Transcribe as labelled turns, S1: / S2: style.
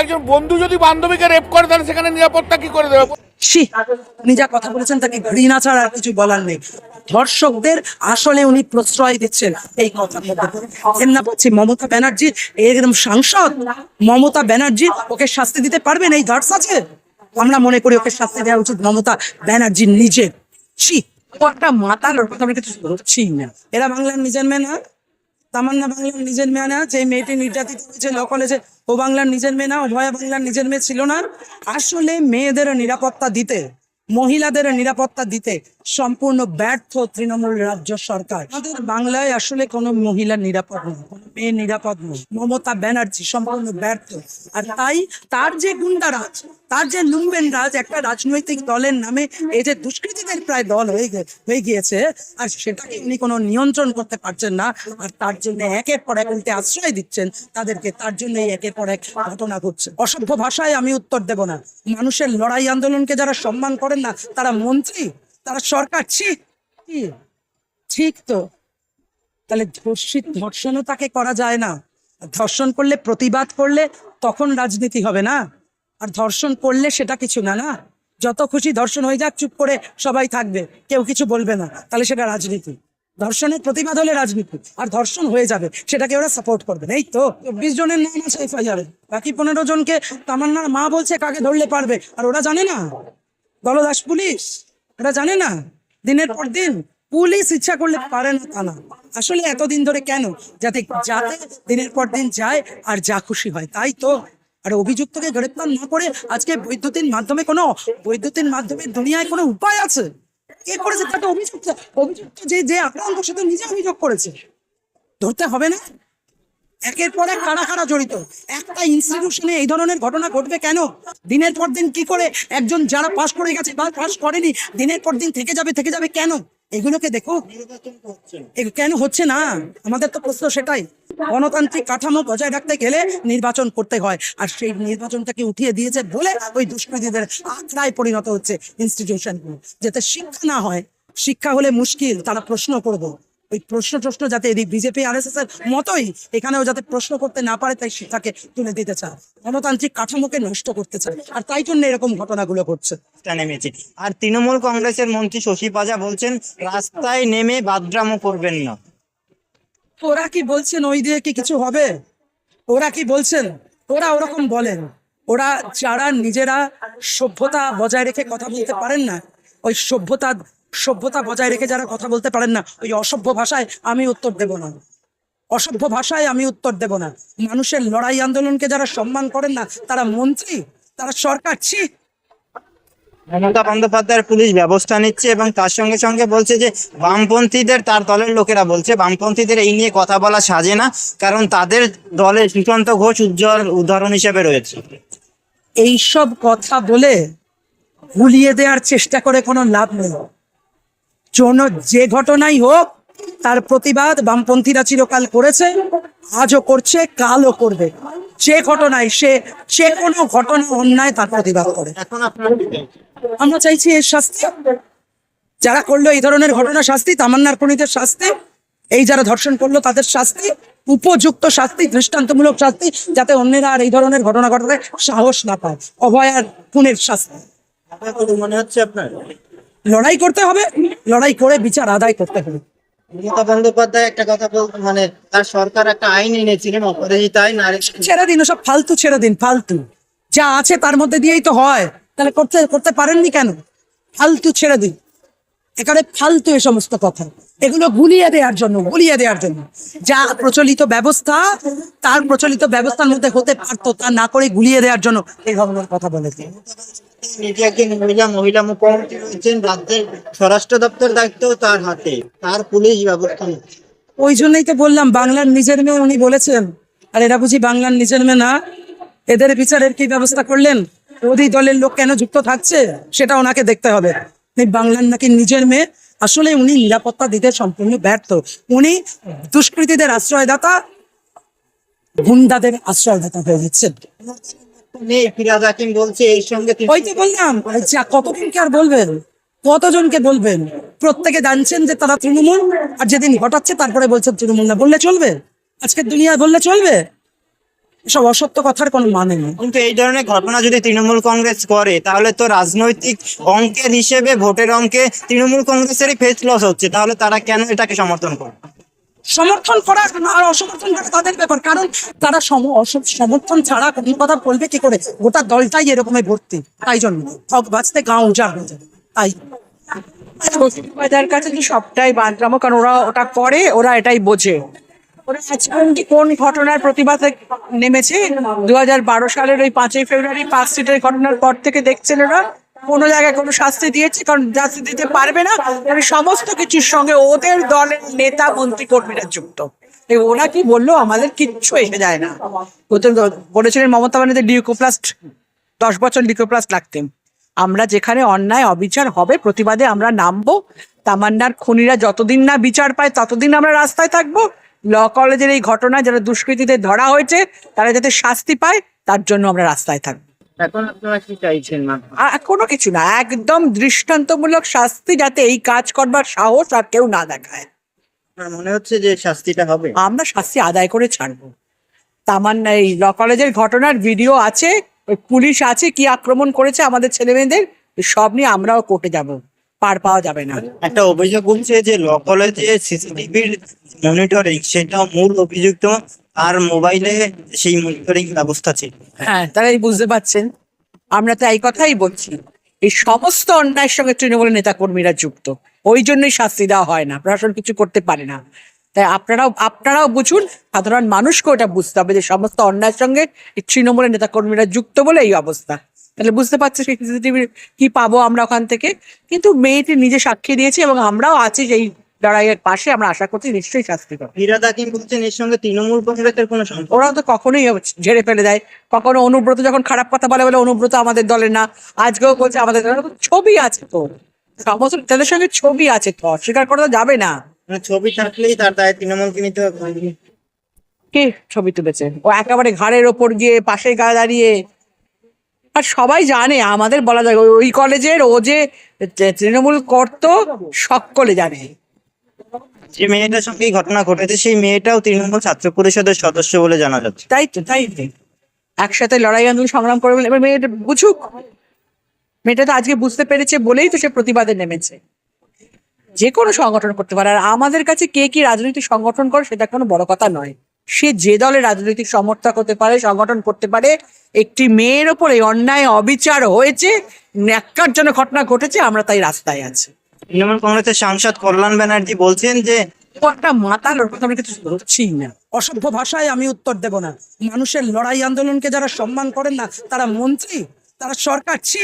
S1: একজন বন্ধু যদি বান্ধবীকে রেপ করে, তাহলে সেখানে নিরাপত্তা কি করে দেবে?
S2: সি উনি যা কথা বলেছেন তাকে ঘৃণা ছাড়া আর কিছু বলার নেই। ধর্ষকদের আসলে উনি প্রশ্রয় দিচ্ছেন এই কথা বলছি মমতা ব্যানার্জি। এরকম সাংসদ মমতা ব্যানার্জি। ওকে শাস্তি দিতে পারবেন এই গার্ডস আছে? আমরা মনে করি ওকে শাস্তি দেওয়া উচিত মমতা ব্যানার্জি নিজে। ও একটা মাতাল ওর কথা আমি কিছু ধরছি না। এরা বাংলার নিজের মেয়ে না তামান্না বাংলার নিজের মেয়ে না যে মেয়েটি নির্যাতিত হয়েছে, ল কলেজে, ও বাংলার নিজের মেয়ে না উভয় বাংলার নিজের মেয়ে ছিল না। আসলে মেয়েদের নিরাপত্তা দিতে, মহিলাদের নিরাপত্তা দিতে সম্পূর্ণ ব্যর্থ তৃণমূল রাজ্য সরকার। বাংলায় আসলে কোনো মহিলা নিরাপদ নয়, কোনো মেয়ে নিরাপদ নয়। মমতা ব্যানার্জি সম্পূর্ণ ব্যর্থ। আর তাই তার যে গুন্ডারাজ, তার যে লুম্বেন রাজ একটা রাজনৈতিক দলের নামে এই যে দুষ্কৃতীদের প্রায় দল হয়ে হয়ে গিয়েছে, আর সেটাকে উনি কোনো নিয়ন্ত্রণ করতে পারছেন না, আর তার জন্য একের পর এক উল্টে আশ্রয় দিচ্ছেন তাদেরকে, তার জন্য একের পর এক ঘটনা ঘটছে। অসভ্য ভাষায় আমি উত্তর দেব না। মানুষের লড়াই আন্দোলনকে যারা সম্মান করেন না, তারা মন্ত্রী। তারা সরকার ঠিক ঠিক তো। তাহলে ধর্ষিত, ধর্ষণও তাকে করা যায় না। ধর্ষণ করলে প্রতিবাদ করলে তখন রাজনীতি হবে না। আর ধর্ষণ করলে সেটা কিছু না না? যত খুশি ধর্ষণ হয়ে যাক, চুপ করে সবাই থাকবে, কেউ কিছু বলবে না। তাহলে সেটা রাজনীতি। ধর্ষণের প্রতিবাদ হলে রাজনীতি। আর ধর্ষণ হয়ে যাবে, সেটাকে ওরা সাপোর্ট করবে। এই তো, চব্বিশ জনের নাম আছে এফআইআর বাকি পনেরো জনকে তামান্নার মা বলছে কাকে ধরলে পারবে, আর ওরা জানে না? দলদাস পুলিশ? ওরা জানে না? দিনের পর দিন পুলিশ ইচ্ছা করলে পারে না তা না। আসলে এতদিন ধরে কেন? যাতে যাতে দিনের পর দিন যায় আর যা খুশি হয় তাই তো। আর অভিযুক্তকে গ্রেপ্তার না করে আজকে বৈদ্যুতিন মাধ্যমে কোনো বৈদ্যুতিন মাধ্যমে দুনিয়ায় কোনো উপায় আছে? কে করেছে? তাকে অভিযুক্ত অভিযুক্ত যে যে আক্রান্ত সে তো নিজে অভিযোগ করেছে। ধরতে হবে না? একের পর এক কারা কারা জড়িত। একটা ইনস্টিটিউশনে এই ধরনের ঘটনা ঘটবে কেন? দিনের পর দিন কি করে একজন যারা পাশ করে গেছে বা পাশ করেনি, দিনের পর দিন থেকে যাবে থেকে যাবে কেন? এগুলোকে দেখো। কেন হচ্ছে না? আমাদের তো প্রশ্ন সেটাই। গণতান্ত্রিক কাঠামো বজায় রাখতে গেলে নির্বাচন করতে হয়। আর সেই নির্বাচনটাকে উঠিয়ে দিয়েছে বলে ওই দুষ্কৃতীদের আখড়ায় পরিণত হচ্ছে ইনস্টিটিউশনগুলো যাতে শিক্ষা না হয়, শিক্ষা হলে মুশকিল, তারা প্রশ্ন করব। ওই প্রশ্ন টশ্ন যাতে এদিক বিজেপি আর এস এস এর মতোই এখানেও যাতে প্রশ্ন করতে না পারে তাই শিক্ষাকে তুলে দিতে চায়। গণতান্ত্রিক কাঠামোকে নষ্ট করতে চায়। আর তাই জন্য এরকম ঘটনাগুলো ঘটছে।
S3: নেমেছে আর তৃণমূল কংগ্রেসের মন্ত্রী শশী পাজা বলছেন রাস্তায় নেমে বাদরামো করবেন না।
S2: ওরা কি বলছেন ওই দিয়ে কি কিছু হবে? ওরা কি বলছেন? ওরা ওরকম বলেন। ওরা যারা নিজেরা সভ্যতা বজায় রেখে কথা বলতে পারেন না ওই সভ্যতা সভ্যতা বজায় রেখে যারা কথা বলতে পারেন না ওই অসভ্য ভাষায় আমি উত্তর দেব না। অসভ্য ভাষায় আমি উত্তর দেব না। মানুষের লড়াই আন্দোলনকে যারা সম্মান করেন না তারা মন্ত্রী তারা সরকার ছি।
S3: মমতা বন্দ্যোপাধ্যায়ের পুলিশ ব্যবস্থা নিচ্ছে এবং তার সঙ্গে সঙ্গে বলছে যে বামপন্থীদের তার দলের লোকেরা বলছে বামপন্থীদের এই নিয়ে কথা বলা সাজে না কারণ তাদের দলে সুশান্ত ঘোষ উজ্জ্বল উদাহরণ হিসেবে রয়েছে।
S2: এইসব কথা বলে ভুলিয়ে দেওয়ার চেষ্টা করে কোনো লাভ নেই। কোন যে ঘটনাই হোক তার প্রতিবাদ বামপন্থীরা চিরকাল করেছে আজও করছে কালও করবে। যে ঘটনায় সে সে কোনো ঘটনা অন্যায় তার প্রতিবাদ করে। আমরা চাইছি এর শাস্তি। যারা করল এই ধরনের ঘটনা শাস্তি তামান্নার খুনিদের শাস্তি এই যারা ধর্ষণ করল তাদের শাস্তি উপযুক্ত শাস্তি দৃষ্টান্তমূলক শাস্তি যাতে অন্যেরা আর এই ধরনের ঘটনা ঘটাতে সাহস না পায়। অভয়ার খুনের শাস্তি।
S3: মনে হচ্ছে আপনার?
S2: লড়াই করতে হবে লড়াই করে বিচার আদায় করতে হবে।
S3: মমতা বন্দ্যোপাধ্যায় একটা কথা বল মানে তার সরকার একটা আইন এনেছিলেন
S2: ছেড়ে দিন ওসব ফালতু ছেড়ে দিন ফালতু। যা আছে তার মধ্যে দিয়েই তো হয়। তাহলে করতে করতে পারেননি কেন? ফালতু ছেড়ে দিন। এখানে ফালতু এ সমস্ত কথা। এগুলো গুলিয়ে দেওয়ার জন্য গুলিয়ে দেওয়ার জন্য। যা প্রচলিত ব্যবস্থা তার প্রচলিত ব্যবস্থার মধ্যে হতে পারতো তা না করে গুলিয়ে দেওয়ার জন্য এই ধরনের কথা বলেছে।
S3: একজন মহিলা মহিলা মুখ্যমন্ত্রী রয়েছেন, রাজ্যের স্বরাষ্ট্র দপ্তর দায়িত্ব তার হাতে, তার পুলিশ ব্যবস্থা
S2: ওই জন্যই তো বললাম, বাংলার নিজের মেয়ে উনি বলেছেন, আর এরা বুঝি বাংলার নিজের মেয়ে না? এদের বিচারের কি ব্যবস্থা করলেন? ওদি দলের লোক কেন যুক্ত থাকছে? সেটা ওনাকে দেখতে হবে। বাংলার নাকি নিজের মেয়ে? আসলে উনি নিরাপত্তা দিতে সম্পূর্ণ ব্যর্থ। উনি দুষ্কৃতীদের আশ্রয়দাতা, গুন্ডাদের আশ্রয়দাতা হয়ে যাচ্ছেন।
S3: নেই ফিরাজ হাকিম বলছে এই সঙ্গে
S2: ওই তো বললাম যা কতজনকে আর বলবেন? কতজনকে বলবেন? প্রত্যেকে জানছেন যে তারা তৃণমূল আর যেদিন ঘটাচ্ছে তারপরে বলছেন তৃণমূল না বললে চলবে? আজকে দুনিয়া বললে চলবে? এসব অসত্য কথার কোনো মানে নেই।
S3: কিন্তু এই ধরনের ঘটনা যদি তৃণমূল কংগ্রেস করে তাহলে তো রাজনৈতিক অঙ্কের হিসেবে ভোটের অঙ্কে তৃণমূল কংগ্রেসেরই ফেস লস হচ্ছে। তাহলে তারা কেন এটাকে সমর্থন করে
S2: সমর্থন করা আর অসমর্থন করা তাদের ব্যাপার। কারণ তারা সম- সমর্থন ছাড়া কোনো কথা বলবে কি করে? গোটা দলটাই এরকমে ভর্তি। তাই জন্য হক বাঁচতে গাঁ উজাড় হয়ে যাবে তাই।
S4: বাজার কাছে তো সবটাই বাঁধরামো কারণ ওরা ওটা করে ওরা এটাই বোঝে। ওরা কোন ঘটনার প্রতিবাদে নেমেছে? দু বারো সালের ওই পাঁচই ফেব্রুয়ারি পাঁচ সিটের ঘটনার পর থেকে দেখছেন ওরা? কোনো জায়গায় কোনো শাস্তি দিয়েছে, কারণ শাস্তি দিতে পারবে না। কারণ সমস্ত কিছুর সঙ্গে ওদের দলের নেতা, মন্ত্রী, কর্মীরা যুক্ত। ওরা কি বলল? আমাদের কিচ্ছু এসে যায় না। বলেছিলেন মমতা বানাতে লিউকোপ্লাস্ট, দশ বছর লিকোপ্লাস লাগতেন আমরা যেখানে অন্যায়, অবিচার হবে, প্রতিবাদে আমরা নামবো। তামান্নার খুনিরা যতদিন না বিচার পায়, ততদিন আমরা রাস্তায় থাকব। ল কলেজের এই ঘটনা যারা দুষ্কৃতীদের ধরা হয়েছে, তারা যাতে শাস্তি পায়, তার জন্য আমরা রাস্তায় থাকব।
S3: এখন আপনারা কি চাইছেন না
S4: কোনো কিছু না একদম দৃষ্টান্তমূলক শাস্তি যাতে এই কাজ করবার সাহস আর কেউ না দেখায়।
S3: মনে হচ্ছে যে শাস্তিটা হবে?
S4: আমরা শাস্তি আদায় করে ছাড়বো। তামান্না এই ল কলেজের ঘটনার ভিডিও আছে ওই পুলিশ আছে কি আক্রমণ করেছে আমাদের ছেলে মেয়েদের সব নিয়ে আমরাও কোর্টে যাব পার পাওয়া যাবে না।
S3: একটা অভিযোগ উঠছে যে ল কলেজে সিসিটিভির মনিটরিং সেটাও মূল অভিযুক্ত আর মোবাইলে সেই মনিটরিং ব্যবস্থা ছিল।
S4: হ্যাঁ তারাই বুঝতে পারছেন। আমরা তো এই কথাই বলছি, এই সমস্ত অন্যায়ের সঙ্গে তৃণমূলের নেতা কর্মীরা যুক্ত। ওই জন্যই শাস্তি দেওয়া হয় না প্রশাসন কিছু করতে পারে না। তাই আপনারাও আপনারাও বুঝুন, সাধারণ মানুষকে ওটা বুঝতে হবে যে সমস্ত অন্যায়ের সঙ্গে এই তৃণমূলের নেতা কর্মীরা যুক্ত বলে এই অবস্থা। তাহলে বুঝতে পারছি সেই সিসিটিভির কি পাবো আমরা ওখান থেকে। কিন্তু মেয়েটি নিজে সাক্ষী দিয়েছে এবং আমরাও আছি সেই লড়াইয়ের পাশে আমরা আশা করছি নিশ্চয়ই শাস্তি পাবো।
S3: ফিরাদ হাকিম বলছেন এর সঙ্গে তৃণমূল কংগ্রেসের কোনো সম্পর্ক?
S4: ওরা তো কখনোই ঝেড়ে ফেলে দেয়। কখনো অনুব্রত যখন খারাপ কথা বলে বলে অনুব্রত আমাদের দলের না আজকেও বলছে আমাদের দলের ছবি আছে তো। সমস্ত তাদের সঙ্গে ছবি আছে তো অস্বীকার করা যাবে না।
S3: মানে ছবি থাকলেই তার দায় তৃণমূলকে নিতে হবে।
S4: কে ছবি তুলেছে? ও একেবারে ঘাড়ের ওপর গিয়ে পাশে গায়ে দাঁড়িয়ে। আর সবাই জানে আমাদের বলা যায় ওই কলেজের ও যে তৃণমূল করতো সকলে জানে।
S3: যে মেয়েটার সঙ্গে ঘটনা ঘটেছে, সেই মেয়েটাও তৃণমূল ছাত্র পরিষদের সদস্য বলে জানা যাচ্ছে।
S4: তাই তো, তাই। একসাথে লড়াই আন্দোলন, সংগ্রাম করে বলে। এবার মেয়েটা বুঝুক। মেয়েটা তো আজকে বুঝতে পেরেছে বলেই তো সে প্রতিবাদে নেমেছে। যে কোনো সংগঠন করতে পারে। আর আমাদের কাছে কে কি রাজনৈতিক সংগঠন করে, সেটা কোনো বড় কথা নয়। সে যে দলে রাজনৈতিক সমর্থক হতে পারে, সংগঠন করতে পারে, একটি মেয়ের ওপর এই অন্যায় অবিচার হয়েছে, ন্যাক্কারজনক ঘটনা ঘটেছে, আমরা তাই রাস্তায় আছি।
S3: তৃণমূল কংগ্রেসের সাংসদ কল্যাণ ব্যানার্জি বলছেন যে
S4: একটা মাতাল কথা আমরা কিছু ধরছি না।
S2: অসভ্য ভাষায় আমি উত্তর দেব না। মানুষের লড়াই আন্দোলনকে যারা সম্মান করেন না, তারা মন্ত্রী, তারা সরকার, ছি